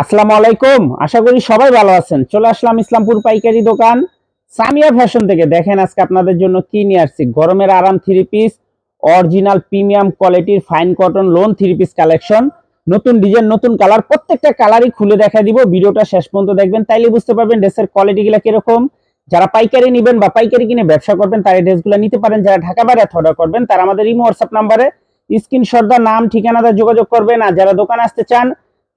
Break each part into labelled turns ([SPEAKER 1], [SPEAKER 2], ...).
[SPEAKER 1] আসসালামু আলাইকুম। আশা করি সবাই ভালো আছেন। চলে আসলাম ইসলামপুর পাইকারি দোকান। সামিয়া ফ্যাশন থেকে দেখেন আজকে আপনাদের জন্য কি নিয়ে আসছি। গরমের আরাম থ্রি পিস অরিজিনাল প্রিমিয়াম কোয়ালিটির fine cotton lawn three piece collection নতুন ডিজাইন নতুন কালার প্রত্যেকটা কালারই খুলে দেখা দিব। ভিডিওটা শেষ পর্যন্ত দেখবেন, তাইলে বুঝতে পারবেন ড্রেসের কোয়ালিটিগুলো কীরকম। যারা পাইকারি নেবেন বা পাইকারি কিনে ব্যবসা করবেন, তারা ড্রেসগুলো নিতে পারেন। যারা ঢাকা বাইরে অর্ডার করবেন, তারা আমাদের ইমো হোয়াটসঅ্যাপ নাম্বারে স্ক্রিনশট দা নাম, ঠিকানাটা যোগাযোগ করবেন। আর যারা দোকানে আসতে চান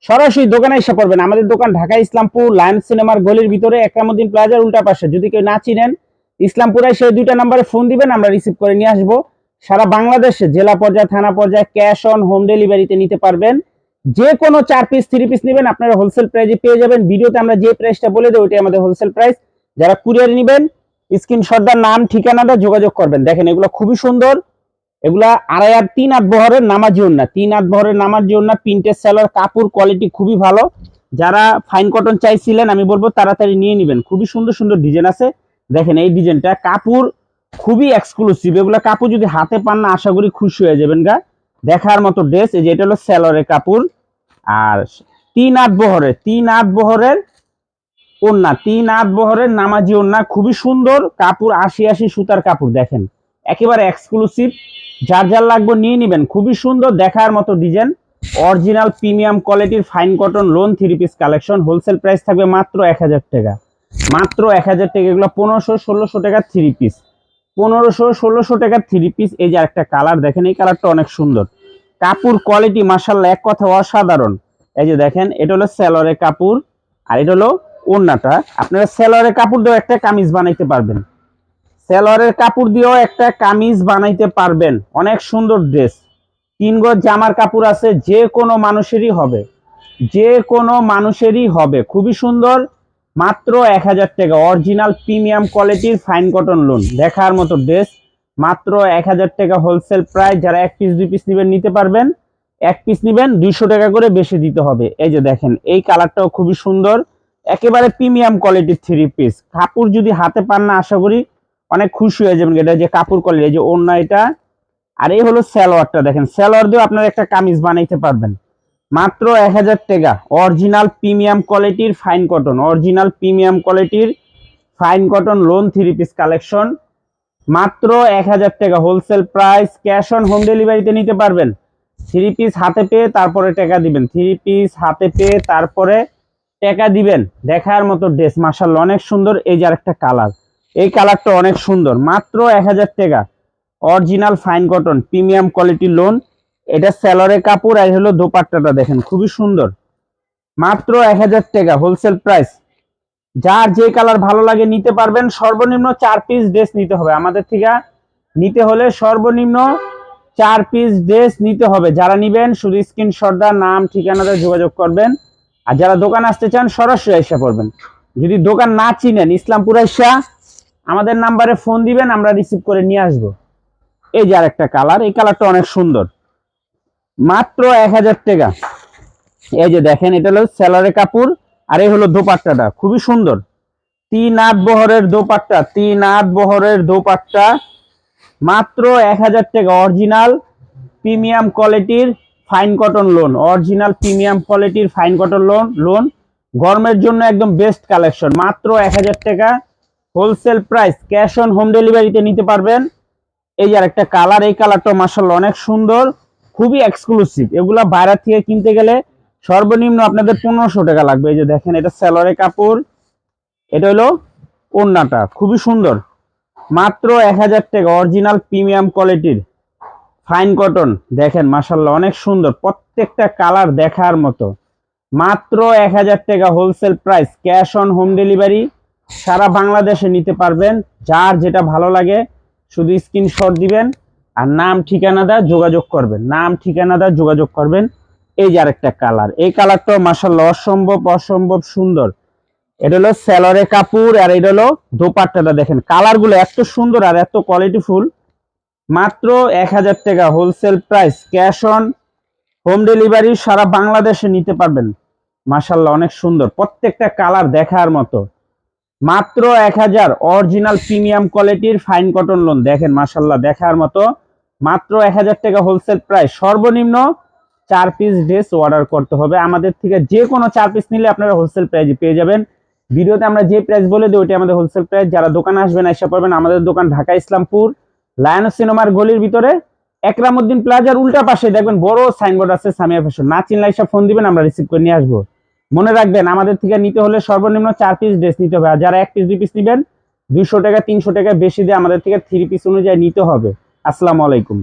[SPEAKER 1] সরাসরি দোকানে এসে পড়বেন। আমাদের দোকান ঢাকা ইসলামপুর লায়ন সিনেমার গলির ভিতরে একরামুদ্দিন প্লাজার উল্টা পাশে। যদি কেউ না চিনেন, ইসলামপুরে সেই দুইটা নাম্বারে ফোন দিবেন, আমরা রিসিভ করে নিয়ে আসব। সারা বাংলাদেশে জেলা পর্যায়ে, থানা পর্যায়ে ক্যাশ অন হোম ডেলিভারিতে নিতে পারবেন। যে কোনো চার পিস থ্রি পিস নেবেন, আপনারা হোলসেল প্রাইজে পেয়ে যাবেন। ভিডিওতে আমরা যে প্রাইসটা বলে দেবো, ওইটাই আমাদের হোলসেল প্রাইস যারা কুরিয়ার নেবেন স্ক্রিনশটদার নাম, ঠিকানাটা যোগাযোগ করবেন। দেখেন, এগুলো খুবই সুন্দর। এগুলা আড়াই আর তিন আট বহরের নামাজি ওন্না তিন আট বহরের নামাজি ওন্না প্রিন্টের সেলার, কাপড় কোয়ালিটি খুবই ভালো। যারা ফাইন কটন চাইছিলেন, আমি বলব তাড়াতাড়ি নিয়ে নেবেন। খুবই সুন্দর সুন্দর ডিজাইন আছে। দেখেন এই ডিজাইনটা কাপড় খুবই এক্সক্লুসিভ এগুলো কাপড় যদি হাতে পান না, আশা করি খুশি হয়ে যাবেন গা। দেখার মতো ড্রেস এই যে এটা হলো সেলরের কাপড়। আর তিন আট বহরের, তিন আট বহরের ওন্না তিন আট বহরের নামাজি ওন্না খুবই সুন্দর। কাপড় আশি আশি সুতার কাপড়, দেখেন। একেবারে এক্সক্লুসিভ যার যার লাগবে নিয়ে নেবেন। খুবই সুন্দর দেখার মতো ডিজাইন অরিজিনাল প্রিমিয়াম কোয়ালিটির fine cotton lawn three piece collection wholesale price থাকবে মাত্র এক হাজার টাকা। মাত্র এক হাজার টাকা। এগুলো পনেরোশো, ষোলোশো টাকার থ্রি পিস পনেরোশো, ষোলোশো টাকার থ্রি পিস এই যে একটা কালার দেখেন, এই কালারটা অনেক সুন্দর। কাপড় কোয়ালিটি মাসাল্লাহ এক কথা অসাধারণ। এই যে দেখেন, এটা হলো সেলরের কাপড় আর এটা হলো ওড়নাটা। আপনারা সেলরের কাপড় দিয়েও একটা কামিজ বানাইতে পারবেন। সেলরের কাপড় দিয়েও একটা কামিজ বানাইতে পারবেন। অনেক সুন্দর ড্রেস। তিন জামার কাপড় আছে, যে কোনো মানুষেরই হবে। যে কোনো মানুষেরই হবে। খুবই সুন্দর। মাত্র এক হাজার টাকা। অরিজিনাল প্রিমিয়াম কোয়ালিটির ফাইন কটন লোন দেখার মতো ড্রেস। মাত্র এক হাজার টাকা হোলসেল প্রাইস। যারা এক পিস, দুই পিস নেবেন, নিতে পারবেন। এক পিস নেবেন, দুইশো টাকা করে বেশি দিতে হবে। এই যে দেখেন, এই কালারটাও খুবই সুন্দর। একেবারে প্রিমিয়াম কোয়ালিটির থ্রি পিস। কাপড় যদি হাতে পান না, আশা করি অনেক খুশি হয়ে যাবেন এটা যে কাপড় কোয়ালিটি এই যে ওড়না এটা। আর এই হলো সালোয়ারটা দেখেন। সালোয়ার দিয়েও আপনারা একটা কামিজ বানাইতে পারবেন। মাত্র এক হাজার টাকা। অরিজিনাল প্রিমিয়াম কোয়ালিটির ফাইন কটন অরিজিনাল প্রিমিয়াম কোয়ালিটির fine cotton lawn three piece collection মাত্র এক হাজার টাকা। Wholesale price cash on home ডেলিভারিতে নিতে পারবেন। থ্রি পিস হাতে পেয়ে তারপরে টাকা দিবেন। থ্রি পিস হাতে পেয়ে তারপরে টাকা দিবেন। দেখার মতো ড্রেস মার্শাল অনেক সুন্দর। এই যে আরেকটা কালার এই কালারটা অনেক সুন্দর। মাত্র এক হাজার টাকা। Original fine cotton premium quality lawn এটা স্যালোরের কাপড় আর হলো দোপাট্টাটা দেখেন, খুবই সুন্দর। মাত্র এক হাজার টাকা হোলসেল প্রাইস যার যে কালার ভালো লাগে নিতে পারবেন, সর্বনিম্ন চার পিস ড্রেস নিতে হবে। আমাদের থেকে নিতে হলে সর্বনিম্ন চার পিস ড্রেস নিতে হবে। যারা নিবেন, শুধু স্ক্রিনশট দা নাম, ঠিকানাতে যোগাযোগ করবেন। আর যারা দোকান আসতে চান, সরাসরি এসে পড়বেন। যদি দোকান না চিনেন, ইসলামপুর এসা আমাদের নাম্বারে ফোন দিবেন, আমরা রিসিভ করে নিয়ে আসব। এই যে আরেকটা কালার এই কালারটা অনেক সুন্দর। মাত্র এক হাজার টাকা। এই যে দেখেন, এটা হলো স্যালারে কাপড়, আর এই হলো দোপাট্টাটা। খুবই সুন্দর। তিন আট বহরের দোপাট্টা, তিন আট বহরের দোপাট্টা। মাত্র এক হাজার টাকা অরিজিনাল প্রিমিয়াম কোয়ালিটির fine cotton lawn original premium কোয়ালিটির ফাইন কটন লোন লোন গরমের জন্য একদম বেস্ট কালেকশন মাত্র এক হাজার টাকা। Wholesale price cash on home ডেলিভারিতে নিতে পারবেন। এই যে একটা কালার, এই কালারটা মার্শাল অনেক সুন্দর, খুবই এক্সক্লুসিভ এগুলা বাইরে থেকে কিনতে গেলে সর্বনিম্ন আপনাদের পনেরোশো টাকা লাগবে। এই যে দেখেন, এটা স্যালোরে কাপড়, এটা হলো ওড়নাটা, খুবই সুন্দর। মাত্র এক হাজার টাকা অরিজিনাল প্রিমিয়াম কোয়ালিটির ফাইন কটন দেখেন মাসাল্লাহ অনেক সুন্দর, প্রত্যেকটা কালার দেখার মতো। মাত্র এক হাজার টাকা wholesale price, cash on home delivery. সারা বাংলাদেশে নিতে পারবেন। যার যেটা ভালো লাগে, শুধু স্ক্রিনশট দিবেন আর নাম, ঠিকানা দা যোগাযোগ করবেন। নাম, ঠিকানা দা যোগাযোগ করবেন। এই যে আরেকটা কালার এই কালারটাও মাসাল্লাহ অসম্ভব অসম্ভব সুন্দর। এটা হলো স্যালোরে কাপড় আর এটা হলো দোপাট্টাটা দেখেন। কালারগুলো এত সুন্দর আর এত কোয়ালিটিফুল মাত্র এক হাজার টাকা wholesale price cash on home delivery সারা বাংলাদেশে নিতে পারবেন। মাসাল্লাহ অনেক সুন্দর। প্রত্যেকটা কালার দেখার মতো। মাত্র এক হাজার অরিজিনাল প্রিমিয়াম কোয়ালিটির ফাইন কটন লোন দেখেন মাসাল্লাহ দেখার মতো। মাত্র এক হাজার টাকা হোলসেল প্রাইস সর্বনিম্ন চার পিস ড্রেস অর্ডার করতে হবে। আমাদের থেকে যে কোনো চার পিস নিলে আপনারা হোলসেল প্রাইজে পেয়ে যাবেন। ভিডিওতে আমরা যে প্রাইস বলে দিই ওইটা আমাদের হোলসেল প্রাইস যারা দোকানে আসবেন, এসে পড়বেন। আমাদের দোকান ঢাকা ইসলামপুর লায়ন্স সিনেমার গলির ভিতরে। একরামুদ্দিন প্লাজার উল্টা পাশে, দেখবেন বড় সাইনবোর্ড আছে, সামিয়া ফ্যাশন না চিনলে এসে ফোন দিবেন, আমরা রিসিভ করে নিয়ে আসব। মনে রাখবেন, আমাদের থেকে নিতে হলে সর্বনিম্ন চার পিস ড্রেস নিতে হবে। আর যারা এক পিস দুই পিস নেবেন, দুইশো টাকা, তিনশো টাকা বেশি দিয়ে আমাদের থেকে থ্রি পিস অনুযায়ী নিতে হবে। আসসালামু আলাইকুম।